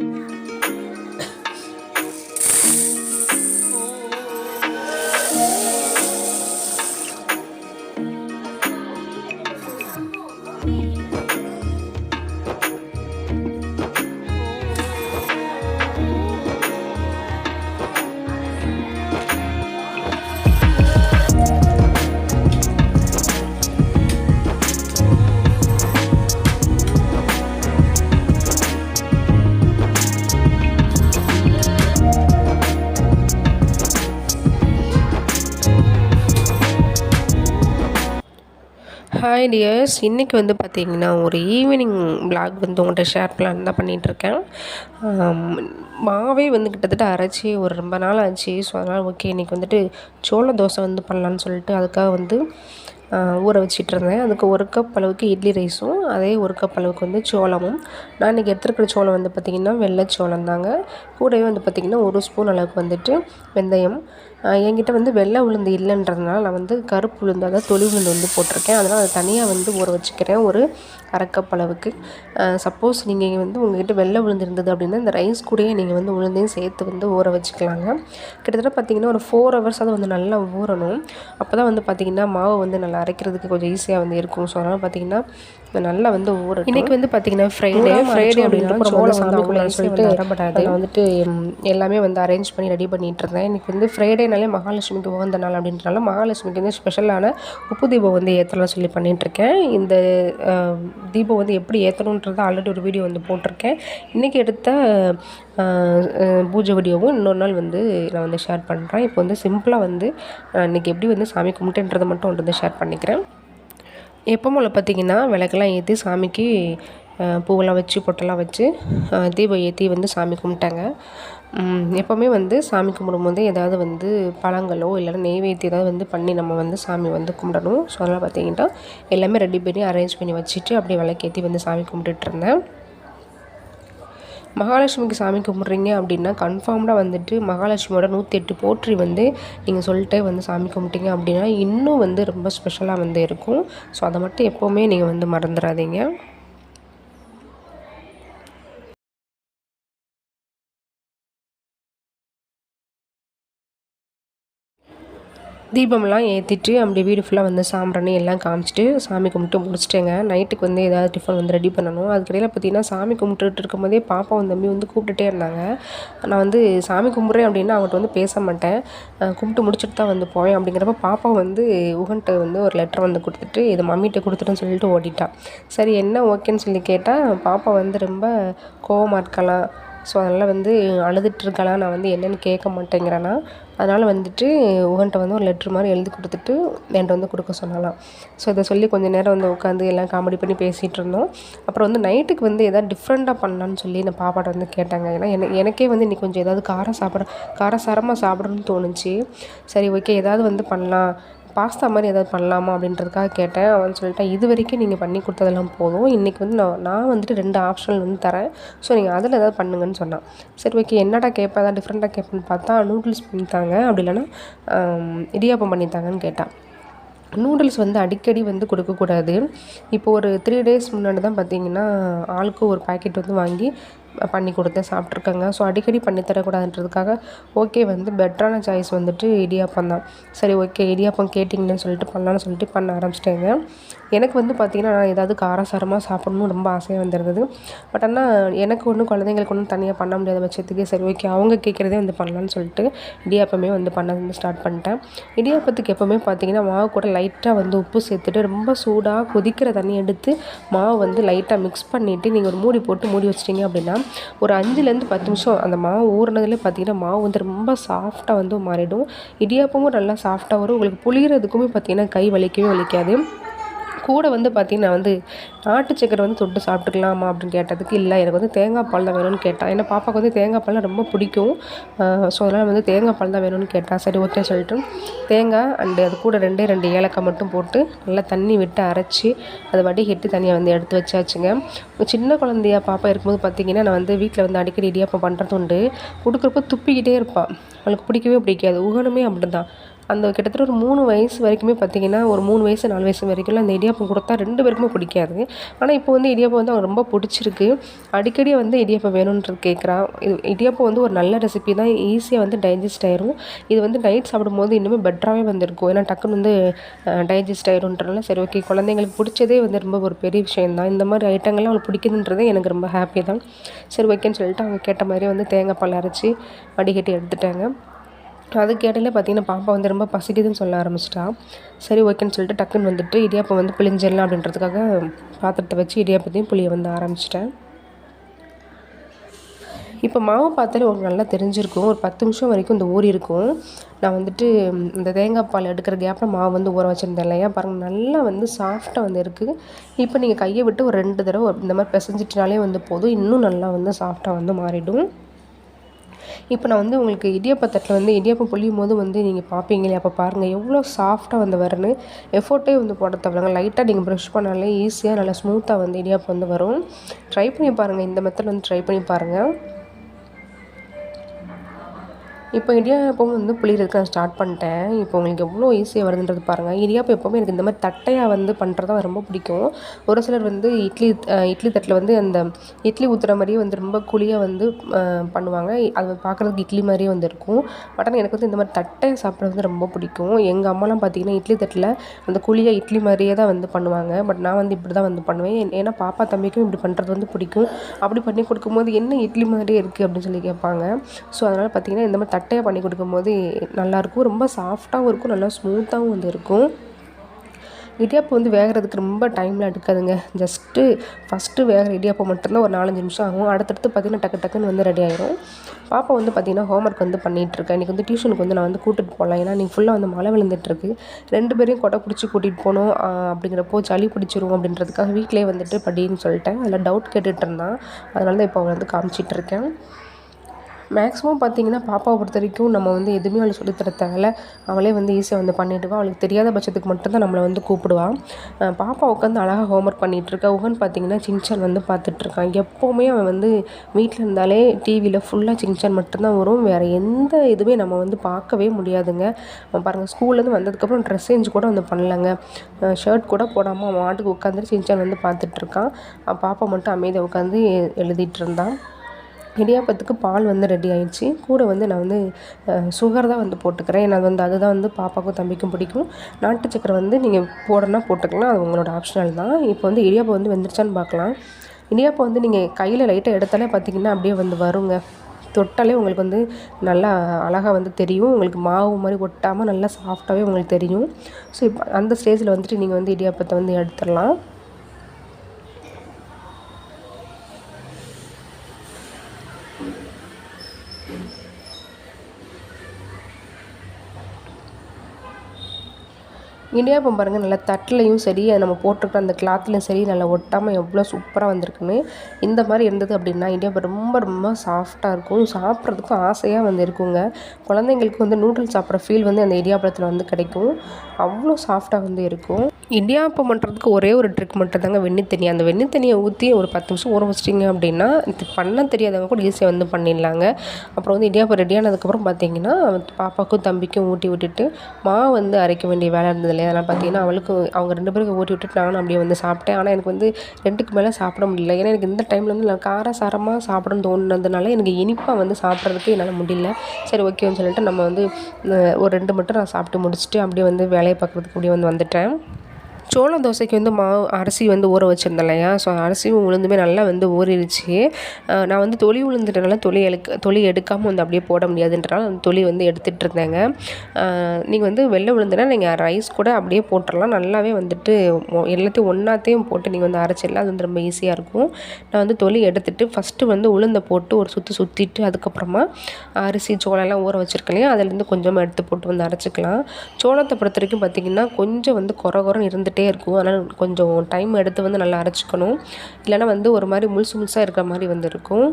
Bye. Hi tears இன்றைக்கி வந்து பார்த்திங்கன்னா ஒரு ஈவினிங் பிளாக் வந்து உங்கள்கிட்ட ஷேர் பிளான் தான் பண்ணிகிட்ருக்கேன் மாவே வந்து கிட்டத்தட்ட அரைச்சி ஒரு ரொம்ப நாள் ஆச்சு. ஸோ அதனால் ஓகே இன்றைக்கி வந்துட்டு சோள தோசை வந்து பண்ணலான்னு சொல்லிட்டு அதுக்காக வந்து ஊற வச்சிட்டு இருந்தேன். அதுக்கு ஒரு கப் அளவுக்கு இட்லி ரைஸும் அதே ஒரு கப் அளவுக்கு வந்து சோளமும். நான் இன்றைக்கி எடுத்துருக்கிற சோளம் வந்து பார்த்திங்கன்னா வெள்ளை சோளம் தாங்க. கூடவே வந்து பார்த்திங்கன்னா ஒரு ஸ்பூன் அளவுக்கு வந்துட்டு வெந்தயம் என்கிட்ட வந்து வெள்ளை உளுந்து இல்லைன்றதுனால நான் வந்து கருப்பு உளுந்து அதாவது தொளி உளுந்து வந்து போட்டிருக்கேன். அதனால் அதை தனியாக வந்து ஊற வச்சுக்கிறேன். ஒரு அரைக்கப் அளவுக்கு. சப்போஸ் நீங்கள் வந்து உங்ககிட்ட வெள்ளை உளுந்து இருந்தது அப்படின்னா இந்த ரைஸ் கூடயே நீங்கள் வந்து உளுந்தையும் சேர்த்து வந்து ஊற வச்சுக்கலாங்க. கிட்டத்தட்ட பார்த்திங்கன்னா ஒரு ஃபோர் ஹவர்ஸ் அது வந்து நல்லா ஊறணும். அப்போ தான் வந்து பார்த்திங்கன்னா மாவு வந்து நல்லா அரைக்கிறதுக்கு கொஞ்சம் ஈஸியாக வந்து இருக்கும். ஸோ அதனால் பார்த்திங்கன்னா இது நல்லா வந்து ஊற இன்றைக்கி வந்து பார்த்திங்கன்னா ஃப்ரைடே ஃப்ரைடே அப்படின்னா சோளம் அவ்வளோ சொல்லிட்டு நான் வந்துட்டு எல்லாமே வந்து அரேஞ்ச் பண்ணி ரெடி பண்ணிட்டு இருந்தேன். இன்றைக்கி வந்து ஃப்ரைடேனாலே மகாலட்சுமிக்கு உகந்த நாள் அப்படின்றனால மகாலட்சுமிக்கு வந்து ஸ்பெஷலான உப்பு தீபம் வந்து ஏற்றலாம் சொல்லி பண்ணிட்டு இருக்கேன். இந்த தீபம் வந்து எப்படி ஏற்றணுன்றதை ஆல்ரெடி ஒரு வீடியோ வந்து போட்டிருக்கேன். இன்றைக்கி எடுத்த பூஜை வீடியோவும் இன்னொரு நாள் வந்து நான் வந்து ஷேர் பண்ணுறேன் இப்போ வந்து சிம்பிளாக வந்து நான் இன்றைக்கி எப்படி வந்து சாமி கும்பிட்டுன்றதை மட்டும் வந்து ஷேர் பண்ணிக்கிறேன். எப்போ போல் பார்த்திங்கன்னா விளக்கெல்லாம் ஏற்றி சாமிக்கு பூவெல்லாம் வச்சு பொட்டெல்லாம் வச்சு தீபம் ஏற்றி வந்து சாமி கும்பிட்டாங்க. எப்போவுமே வந்து சாமி கும்பிடும்போது ஏதாவது வந்து பழங்களோ இல்லைன்னா நெய்வேத்தியம் ஏதாவது வந்து பண்ணி நம்ம வந்து சாமி வந்து கும்பிடணும். ஸோ அதெல்லாம் பார்த்திங்கன்னா எல்லாமே ரெடி பண்ணி அரேஞ்ச் பண்ணி வச்சுட்டு அப்படியே விளக்கேற்றி வந்து சாமி கும்பிட்டுட்டு இருந்தேன். மகாலட்சுமிக்கு சாமி கும்பிட்றீங்க அப்படின்னா கன்ஃபார்ம்டாக வந்துட்டு மகாலட்சுமியோட நூற்றி எட்டு போற்றி வந்து நீங்கள் சொல்லிட்டு வந்து சாமி கும்பிட்டீங்க அப்படின்னா இன்னும் வந்து ரொம்ப ஸ்பெஷலாக வந்து இருக்கும். ஸோ அதை மட்டும் எப்போவுமே நீங்கள் வந்து மறந்துடாதீங்க. தீபம்லாம் ஏற்றிட்டு அப்படி வீடு ஃபுல்லாக வந்து சாம்பிராணி எல்லாம் காமிச்சிட்டு சாமி கும்பிட்டு முடிச்சிட்டேங்க. நைட்டுக்கு வந்து ஏதாவது டிஃபன் வந்து ரெடி பண்ணணும். அதுக்கடையில் பார்த்தீங்கன்னா சாமி கும்பிட்டுட்டு இருக்கும்போதே பாப்பா வந்து தம்பி வந்து கூப்பிட்டுட்டே இருந்தாங்க. நான் வந்து சாமி கும்பிட்றேன் அப்படின்னா அவங்கள்ட்ட வந்து பேச மாட்டேன். கும்பிட்டு முடிச்சுட்டு தான் வந்து போவேன் அப்படிங்கிறப்ப பாப்பா வந்து உகன்ட்ட வந்து ஒரு லெட்டர் வந்து கொடுத்துட்டு இது மம்மிகிட்ட கொடுத்துட்டுன்னு சொல்லிட்டு ஓடிட்டான் சரி என்ன ஓகேன்னு சொல்லி கேட்டால் பாப்பா வந்து ரொம்ப கோவமாக இருக்கலாம் ஸோ அதனால் வந்து அழுதுட்டு இருக்கலாம் நான் வந்து என்னென்னு கேட்க மாட்டேங்கிறேன்னா அதனால் வந்துட்டு உகன்ட்ட வந்து ஒரு லெட்ரு மாதிரி எழுதி கொடுத்துட்டு என்கிட்ட வந்து கொடுக்க சொன்னாலாம். ஸோ இதை சொல்லி கொஞ்சம் நேரம் வந்து உட்காந்து எல்லாம் காமெடி பண்ணி பேசிகிட்டு இருந்தோம். அப்புறம் வந்து நைட்டுக்கு வந்து எதாவது டிஃப்ரெண்ட்டாக பண்ணலான்னு சொல்லி நான் பாப்பாட்ட வந்து கேட்டாங்க. ஏன்னா எனக்கு எனக்கே வந்து இன்றைக்கி கொஞ்சம் ஏதாவது காரம் சாப்பிட காரசாரமாக சாப்பிடணும்னு தோணுச்சு. சரி ஓகே ஏதாவது வந்து பண்ணலாம். பாஸ்தா மாதிரி ஏதாவது பண்ணலாமா அப்படின்றதுக்காக கேட்டேன். அவன் சொல்லிட்டான் இது வரைக்கும் நீங்கள் பண்ணி கொடுத்ததெல்லாம் போதும். இன்றைக்கி வந்து நான் நான் வந்துட்டு ரெண்டு ஆப்ஷன் வந்து தரேன். ஸோ நீங்கள் அதில் ஏதாவது பண்ணுங்கன்னு சொன்னான். சரி ஓகே என்னடா கேட்பேன் ஏதாவது டிஃப்ரெண்ட்டாக கேட்பேன்னு பார்த்தா நூடுல்ஸ் பண்ணித்தாங்க அப்படி இல்லைன்னா இடியாப்பம் பண்ணித்தாங்கன்னு கேட்டான். நூடுல்ஸ் வந்து அடிக்கடி வந்து கொடுக்கக்கூடாது இப்போ ஒரு த்ரீ டேஸ் முன்னாடி தான் பார்த்தீங்கன்னா ஆளுக்கு ஒரு பாக்கெட் வந்து வாங்கி பண்ணி கொடுத்தேன் சாப்பிட்ருக்கேங்க ஸோ அடிக்கடி பண்ணி தரக்கூடாதுன்றதுக்காக ஓகே வந்து பெட்டரான சாய்ஸ் வந்துட்டு இடியாப்பம் தான். சரி ஓகே இடியாப்பம் கேட்டிங்கன்னு சொல்லிட்டு பண்ணலான்னு சொல்லிட்டு பண்ண ஆரம்பிச்சிட்டேங்க. எனக்கு வந்து பார்த்திங்கன்னா நான் ஏதாவது காரசாரமாக சாப்பிட்ணும்னு ரொம்ப ஆசையாக வந்திருந்தது. பட் ஆனால் எனக்கு ஒன்றும் குழந்தைங்களுக்கு ஒன்றும் தனியாக பண்ண முடியாத பட்சத்துக்கு சரி ஓகே அவங்க கேட்குறதே வந்து பண்ணலான்னு சொல்லிட்டு இடியாப்பமே வந்து பண்ண வந்து ஸ்டார்ட் பண்ணிட்டேன். இடியாப்பத்துக்கு எப்போவுமே பார்த்தீங்கன்னா மாவு கூட லைட்டாக வந்து உப்பு சேர்த்துட்டு ரொம்ப சூடாக கொதிக்கிற தண்ணி எடுத்து மாவு வந்து லைட்டாக மிக்ஸ் பண்ணிவிட்டு நீங்கள் ஒரு மூடி போட்டு மூடி வச்சிட்டிங்க அப்படின்னா ஒரு அஞ்சுலேருந்து பத்து நிமிஷம் அந்த மாவு ஊறினதுலேயே பார்த்தீங்கன்னா மாவு வந்து ரொம்ப சாஃப்டாக வந்து மாறிடும். இடியாப்பமும் நல்லா சாஃப்டாக வரும். உங்களுக்கு புளியறதுக்குமே பார்த்தீங்கன்னா கை வலிக்கவே வலிக்காது. கூட வந்து பார்த்திங்கன்னா வந்து நாட்டு சக்கரை வந்து தொட்டு சாப்பிட்டுக்கலாமா அப்படின்னு கேட்டதுக்கு இல்லை எனக்கு வந்து தேங்காய் பால் தான் வேணும்னு கேட்டான் ஏன்னா பாப்பாவுக்கு வந்து தேங்காய் பால்லாம் ரொம்ப பிடிக்கும். ஸோ அதனால் வந்து தேங்காய் பால் தான் வேணும்னு கேட்டான் சரி ஓகே சொல்லிட்டு தேங்காய் அண்டு அது கூட ரெண்டே ரெண்டு ஏலக்காய் மட்டும் போட்டு நல்லா தண்ணி விட்டு அரைச்சி அதை வடிகட்டி தனியாக வந்து எடுத்து வச்சாச்சுங்க. சின்ன குழந்தையா பாப்பா இருக்கும்போது பார்த்தீங்கன்னா நான் வந்து வீட்டில் வந்து அடிக்கடி இடியாப்பம் பண்ணுறது உண்டு. கொடுக்குறப்ப துப்பிக்கிட்டே இருப்பாள் அவளுக்கு பிடிக்கவே பிடிக்காது. உகனுமே அப்படி தான் அந்த கிட்டத்தட்ட ஒரு மூணு வயசு வரைக்குமே பார்த்திங்கன்னா ஒரு மூணு வயசு நாலு வயசு வரைக்கும்லாம் அந்த இடியாப்பம் கொடுத்தா ரெண்டு பேருக்குமே பிடிக்காது. ஆனால் இப்போ வந்து இடியாப்பம் வந்து அவனுக்கு ரொம்ப பிடிச்சிருக்கு. அடிக்கடி வந்து இடியாப்பம் வேணுன்றது கேட்குறான் இது இடியாப்பம் வந்து ஒரு நல்ல ரெசிபி தான். ஈஸியாக வந்து டைஜஸ்ட் ஆயிரும். இது வந்து நைட் சாப்பிடும்போது இன்னுமே பெட்டராகவே வந்திருக்கும். ஏன்னா டக்குன்னு வந்து டைஜஸ்ட் ஆயிருன்றனால சரி ஓகே குழந்தைங்களுக்கு பிடிச்சதே வந்து ரொம்ப ஒரு பெரிய விஷயம் தான். இந்த மாதிரி ஐட்டங்கள்லாம் அவங்களுக்கு பிடிக்குதுன்றதே எனக்கு ரொம்ப ஹாப்பி தான். சரி ஓகேன்னு சொல்லிட்டு அவங்க கேட்ட மாதிரியே வந்து தேங்காய் பால் அரைச்சி வடிகட்டி எடுத்துட்டாங்க. அதுக்கு இடையில பார்த்தீங்கன்னா பாப்பா வந்து ரொம்ப பசிக்குதுன்னு சொல்ல ஆரம்பிச்சிட்டா. சரி ஓகேன்னு சொல்லிட்டு டக்குன்னு வந்துட்டு இடியாப்பம் வந்து பிழிஞ்சிடலாம் அப்படின்றதுக்காக பாத்திரத்தை வச்சு இடியாப்பத்தையும் புளிய வந்து ஆரம்பிச்சிட்டேன். இப்போ மாவு பார்த்தாலே உங்களுக்கு நல்லா தெரிஞ்சிருக்கும். ஒரு பத்து நிமிஷம் வரைக்கும் இந்த ஊறி இருக்கும். நான் வந்துட்டு இந்த தேங்காய் பால் எடுக்கிற கேப்பில் மாவு வந்து ஊற வச்சுருந்தேன் இல்லையா? பாருங்கள் நல்லா வந்து சாஃப்டாக வந்து இருக்குது இப்போ நீங்கள் கையை விட்டு ஒரு ரெண்டு தடவை இந்த மாதிரி பிசைஞ்சிட்டினாலே வந்து போதும். இன்னும் நல்லா வந்து சாஃப்டாக வந்து மாறிடும். இப்போ நான் வந்து உங்களுக்கு இடியாப்பத்தட்டில் வந்து இடியாப்பம் புளியும் போது வந்து நீங்கள் பார்ப்பீங்களே அப்போ பாருங்கள் எவ்வளோ சாஃப்டாக வந்து வரணும் எஃபோர்ட்டே வந்து போட தேவைங்க லைட்டாக நீங்கள் ப்ரஷ் பண்ணாலே ஈஸியாக நல்லா ஸ்மூத்தாக வந்து இடியாப்பம் வந்து வரும். ட்ரை பண்ணி பாருங்கள் இந்த மெத்தட் வந்து ட்ரை பண்ணி பாருங்கள் இப்போ இடியாப்பம் வந்து புளியறதுக்கு நான் ஸ்டார்ட் பண்ணிட்டேன். இப்போ உங்களுக்கு எவ்வளோ ஈஸியாக வருதுன்றது பாருங்கள் இடியாப்பம் எப்போவுமே எனக்கு இந்த மாதிரி தட்டையாக வந்து பண்ணுறது தான் ரொம்ப பிடிக்கும். ஒரு சிலர் வந்து இட்லி இட்லி தட்டில் வந்து அந்த இட்லி ஊற்றுற மாதிரியே வந்து ரொம்ப குழியாக வந்து பண்ணுவாங்க. அது பார்க்குறதுக்கு இட்லி மாதிரியே வந்து இருக்கும். பட் ஆனால் எனக்கு வந்து இந்த மாதிரி தட்டையை சாப்பிட்றது வந்து ரொம்ப பிடிக்கும். எங்கள் அம்மாலாம் பார்த்திங்கன்னா இட்லி தட்டில் அந்த குழியாக இட்லி மாதிரியே தான் வந்து பண்ணுவாங்க. பட் நான் வந்து இப்படி தான் வந்து பண்ணுவேன். ஏன்னா பாப்பா தம்பிக்கும் இப்படி பண்ணுறது வந்து பிடிக்கும். அப்படி பண்ணி கொடுக்கும்போது என்ன இட்லி மாதிரியே இருக்குது அப்படின்னு சொல்லி கேட்பாங்க. ஸோ அதனால் பார்த்திங்கன்னா இந்த மாதிரி தட்டையாக பண்ணி கொடுக்கும்போது நல்லாயிருக்கும். ரொம்ப சாஃப்டாகவும் இருக்கும். நல்லா ஸ்மூத்தாகவும் வந்து இருக்கும். இடியாப்பம் வந்து வேகிறதுக்கு ரொம்ப டைம்லாம் எடுக்காதுங்க. ஜஸ்ட்டு ஃபஸ்ட்டு வேகிற இடியாப்பம் மட்டும்தான் ஒரு நாலஞ்சு நிமிஷம் ஆகும். அடுத்தடுத்து பார்த்திங்கன்னா டக்கு டக்குன்னு வந்து ரெடி ஆயிரும். பாப்பா வந்து பார்த்திங்கன்னா ஹோம்ஒர்க் வந்து பண்ணிகிட்ருக்கேன் இன்றைக்கி வந்து டியூஷனுக்கு வந்து நான் வந்து கூட்டிகிட்டு போகலாம் ஏன்னா நீங்கள் ஃபுல்லாக வந்து மழை விழுந்துட்டுருக்கு. ரெண்டு பேரையும் கொடை பிடிச்சி கூட்டிகிட்டு போகணும். அப்படிங்கிறப்போ சளி பிடிச்சிரும் அப்படின்றதுக்காக வீட்டிலே வந்துட்டு படின்னு சொல்லிட்டேன். அதில் டவுட் கேட்டுகிட்டு இருந்தான். அதனால தான் இப்போ அவளை வந்து காமிச்சிட்ருக்கேன் மேக்ஸிமம் பார்த்திங்கன்னா பாப்பாவை பொறுத்த வரைக்கும் நம்ம வந்து எதுவுமே அவளுக்கு சொல்லித்தர தேவையில்ல அவளே வந்து ஈஸியாக வந்து பண்ணிவிடுவா அவளுக்கு தெரியாத பட்சத்துக்கு மட்டும்தான் நம்மளை வந்து கூப்பிடுவான் பாப்பா உட்காந்து அழகாக ஹோம்ஒர்க் பண்ணிகிட்ருக்கா உகன் பார்த்திங்கன்னா சின்சன் வந்து பார்த்துட்ருக்கான் எப்போவுமே அவன் வந்து வீட்டில் இருந்தாலே டிவியில் ஃபுல்லாக சின்சன் மட்டும்தான் வரும். வேறு எந்த இதுவுமே நம்ம வந்து பார்க்கவே முடியாதுங்க. அவன் பாருங்கள் ஸ்கூல்லேருந்து வந்ததுக்கப்புறம் ட்ரெஸ் சேஞ்ச் கூட வந்து பண்ணலங்க. ஷர்ட் கூட போடாமல் அவன் மாட்டுக்கு உட்காந்துட்டு சின்சன் வந்து பார்த்துட்ருக்கான் பாப்பா மட்டும் அமைதியாக உட்காந்து எழுதிட்டு இருந்தான். இடியாப்பத்துக்கு பால் வந்து ரெடி ஆயிடுச்சு. கூட வந்து நான் வந்து சுகர் தான் வந்து போட்டுக்கிறேன். ஏன்னா வந்து அதுதான் வந்து பாப்பாவுக்கும் தம்பிக்கும் பிடிக்கும். நாட்டு சக்கரை வந்து நீங்கள் போடணும்னா போட்டுக்கலாம் அது உங்களோட ஆப்ஷனல் தான். இப்போ வந்து இடியாப்பம் வந்து வெந்துருச்சான்னு பார்க்கலாம் இடியாப்பம் வந்து நீங்கள் கையில் லைட்டாக எடுத்தாலே பார்த்தீங்கன்னா அப்படியே வந்து வருங்க. தொட்டாலே உங்களுக்கு வந்து நல்லா அழகாக வந்து தெரியும். உங்களுக்கு மாவு மாதிரி ஒட்டாமல் நல்லா சாஃப்டாகவே உங்களுக்கு தெரியும். ஸோ இப்போ அந்த ஸ்டேஜில் வந்துட்டு நீங்கள் வந்து இடியாப்பத்தை வந்து எடுத்துடலாம். இடியாப்பம் பாருங்கள் நல்லா தட்டிலையும் சரி அது நம்ம போட்டிருக்கிற அந்த கிளாத்லையும் சரி நல்லா ஒட்டாமல் எவ்வளோ சூப்பராக வந்திருக்குன்னு. இந்த மாதிரி இருந்தது அப்படின்னா இடியாப்பம் ரொம்ப ரொம்ப சாஃப்டாக இருக்கும். சாப்பிட்றதுக்கும் ஆசையாக வந்து இருக்குங்க. குழந்தைங்களுக்கு வந்து நூடுல்ஸ் சாப்பிட்ற ஃபீல் வந்து அந்த இடியாப்பத்தில் வந்து கிடைக்கும். அவ்வளோ சாஃப்டாக வந்து இருக்கும். இடியாப்பம் பண்ணுறதுக்கு ஒரே ஒரு ட்ரிக் மட்டும் தாங்க வெண்ணி தண்ணி. அந்த வெண்ணி தண்ணியை ஊற்றி ஒரு பத்து நிமிஷம் ஊற வச்சிட்டிங்க அப்படின்னா இது பண்ண தெரியாதவங்க கூட ஈஸியாக வந்து பண்ணிடலாங்க. அப்புறம் வந்து இடியாப்பம் ரெடியானதுக்கப்புறம் பார்த்தீங்கன்னா பாப்பாவுக்கும் தம்பிக்கும் ஊட்டி விட்டுட்டு மாவு வந்து அரைக்க வேண்டிய வேலை இருந்தது இல்லையா? அதனால் பார்த்தீங்கன்னா அவளுக்கு அவங்க ரெண்டு பேருக்கு ஊட்டி விட்டுட்டு நானும் அப்படியே வந்து சாப்பிட்டேன். ஆனால் எனக்கு வந்து ரெண்டுக்கு மேலே சாப்பிட முடியல. ஏன்னா எனக்கு இந்த டைமில் வந்து நான் காரசாரமாக சாப்பிடணும்னு தோணுனதுனால எனக்கு இனிப்பாக வந்து சாப்பிட்றதுக்கு என்னால் முடியல. சரி ஓகேன்னு சொல்லிட்டு நம்ம வந்து ஒரு ரெண்டு மட்டும் நான் சாப்பிட்டு முடிச்சுட்டு அப்படியே வந்து வேலையை பார்க்குறதுக்கு அப்படியே வந்து வந்துட்டேன். சோளம் தோசைக்கு வந்து மாவு அரிசி வந்து ஊற வச்சுருந்தேன் இல்லையா? ஸோ அரிசியும் உளுந்துமே நல்லா வந்து ஊறிடுச்சு. நான் வந்து தொளி உளுந்துட்டனால தொளி எடுக்க தொளி எடுக்காமல் வந்து அப்படியே போட முடியாதுன்றனால அந்த தொளி வந்து எடுத்துகிட்டு இருந்தேங்க. நீங்கள் வந்து வெள்ளை உளுந்துனா நீங்கள் ரைஸ் கூட அப்படியே போட்டுடலாம். நல்லாவே வந்துட்டு எல்லாத்தையும் ஒன்றாத்தையும் போட்டு நீங்கள் வந்து அரைச்சிடலாம். அது வந்து ரொம்ப ஈஸியாக இருக்கும். நான் வந்து தொளி எடுத்துகிட்டு ஃபஸ்ட்டு வந்து உளுந்தை போட்டு ஒரு சுற்றி சுற்றிட்டு அதுக்கப்புறமா அரிசி சோளம்லாம் ஊற வச்சுருக்கேன் இல்லையா? அதுலேருந்து கொஞ்சமாக எடுத்து போட்டு வந்து அரைச்சிக்கலாம். சோளத்தை பொறுத்த வரைக்கும் பார்த்திங்கன்னா கொஞ்சம் வந்து குறை குறைன்னு இருந்துகிட்டே வந்துகிட்டே இருக்கும். அதனால் கொஞ்சம் டைம் எடுத்து வந்து நல்லா அரைச்சிக்கணும். இல்லைனா வந்து ஒரு மாதிரி முழுசு முழுசாக இருக்கிற மாதிரி வந்து இருக்கும்.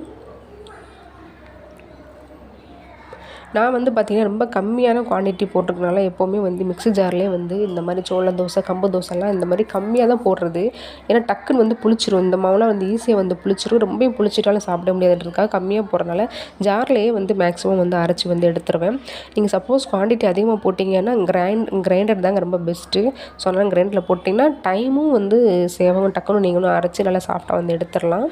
நான் வந்து பார்த்திங்கன்னா ரொம்ப கம்மியான குவான்டிட்டி போட்டிருக்கனால எப்போவுமே வந்து மிக்ஸி ஜார்லேயே வந்து இந்த மாதிரி சோள தோசை கம்பு தோசைலாம் இந்த மாதிரி கம்மியாக தான் போடுறது. ஏன்னா டக்குன்னு வந்து புளிச்சிரும். இந்த மாவுலாம் வந்து ஈஸியாக வந்து புளிச்சிரும். ரொம்பவும் புளிச்சிட்டாலும் சாப்பிட முடியாதுன்றதுக்காக கம்மியாக போடுறனால ஜார்லேயே வந்து மேக்ஸிமம் வந்து அரைச்சி வந்து எடுத்துருவேன். நீங்கள் சப்போஸ் குவான்டிட்டி அதிகமாக போட்டிங்கன்னா கிரைண்ட் கிரைண்டர் தாங்க ரொம்ப பெஸ்ட்டு ஸோ அதனால் கிரைண்டரில் போட்டிங்கன்னா டைமும் வந்து சேவகம் டக்குன்னு நீங்களும் அரைச்சி நல்லா சாஃப்டாக வந்து எடுத்துடலாம்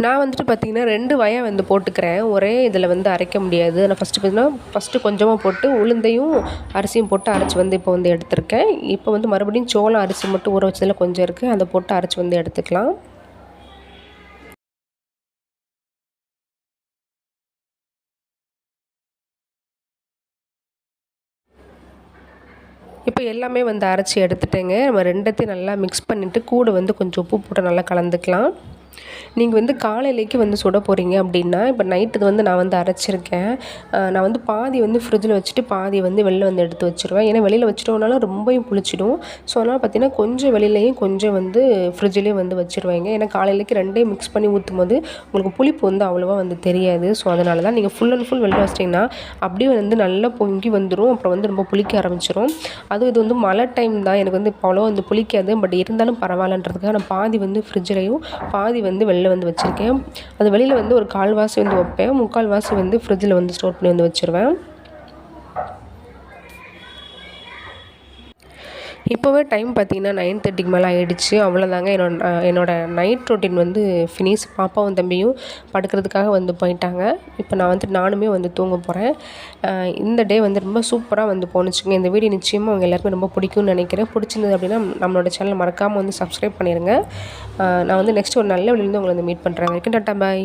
நான் வந்துட்டு பார்த்திங்கன்னா ரெண்டு வயம் வந்து போட்டுக்கிறேன். ஒரே இதில் வந்து அரைக்க முடியாது. நான் ஃபஸ்ட்டு பார்த்திங்கன்னா ஃபஸ்ட்டு கொஞ்சமாக போட்டு உளுந்தையும் அரிசியும் போட்டு அரைச்சி வந்து இப்போ வந்து எடுத்திருக்கேன். இப்போ வந்து மறுபடியும் சோளம் அரிசி மட்டும் ஊற வச்சதில் கொஞ்சம் இருக்குது அதை போட்டு அரைச்சி வந்து எடுத்துக்கலாம். இப்போ எல்லாமே வந்து அரைச்சி எடுத்துட்டேங்க. நம்ம ரெண்டத்தையும் நல்லா மிக்ஸ் பண்ணிவிட்டு கூட வந்து கொஞ்சம் உப்பு போட்டு நல்லா கலந்துக்கலாம். நீங்கள் வந்து காலையிலேக்கு வந்து சுட போகிறீங்க அப்படின்னா இப்போ நைட்டு வந்து நான் வந்து அரைச்சிருக்கேன். நான் வந்து பாதி வந்து ஃப்ரிட்ஜில் வச்சுட்டு பாதி வந்து வெளில வந்து எடுத்து வச்சுருவேன். ஏன்னா வெளியில் வச்சுட்டோம்னாலும் ரொம்பவும் புளிச்சிடும். ஸோ அதனால் பார்த்திங்கன்னா கொஞ்சம் வெளியிலையும் கொஞ்சம் வந்து ஃப்ரிட்ஜ்லேயும் வந்து வச்சுருவாங்க. ஏன்னா காலையிலேக்கு ரெண்டையும் மிக்ஸ் பண்ணி ஊற்றும் போது உங்களுக்கு புளிப்பு வந்து அவ்வளோவா வந்து தெரியாது. ஸோ அதனால தான் நீங்கள் ஃபுல் அண்ட் ஃபுல் வெளில வச்சிட்டிங்கன்னா அப்படியே வந்து நல்லா பொங்கி வந்துடும் அப்புறம் வந்து ரொம்ப புளிக்க ஆரம்பிச்சிடும் அதுவும் இது வந்து மழை டைம் தான். எனக்கு வந்து இப்போ அவ்வளோ வந்து புளிக்காது. பட் இருந்தாலும் பரவாயில்லன்றதுக்காக நான் பாதி வந்து ஃப்ரிட்ஜிலையும் பாதி வந்து வெளில வந்து வச்சுருக்கேன். அது வெளியில் வந்து ஒரு கால்வாசி வந்து வைப்பேன். முக்கால்வாசி வந்து ஃப்ரிட்ஜில் வந்து ஸ்டோர் பண்ணி வந்து வச்சுருவேன். இப்போவே டைம் பார்த்திங்கன்னா நைன் தேர்ட்டிக்கு மேலே ஆகிடுச்சு அவ்வளோதாங்க என்னோட என்னோடய நைட் ரொட்டீன் வந்து ஃபினிஷ் பாப்பாவும் தம்பியும் படுக்கிறதுக்காக வந்து போயிட்டாங்க. இப்போ நான் வந்து நானுமே வந்து தூங்க போகிறேன் இந்த டே வந்து ரொம்ப சூப்பராக வந்து போணுச்சுங்க. இந்த வீடியோ நிச்சயமாக அவங்க எல்லாருமே ரொம்ப பிடிக்கும்னு நினைக்கிறேன். பிடிச்சிருந்தது அப்படின்னா நம்மளோட சேனல் மறக்காமல் வந்து சப்ஸ்கிரைப் பண்ணிடுங்க நான் வந்து நெக்ஸ்ட் ஒரு நல்ல வழியிலேருந்து உங்களை வந்து மீட் பண்ணுறேன் வரைக்கும் டாட்டா பாய்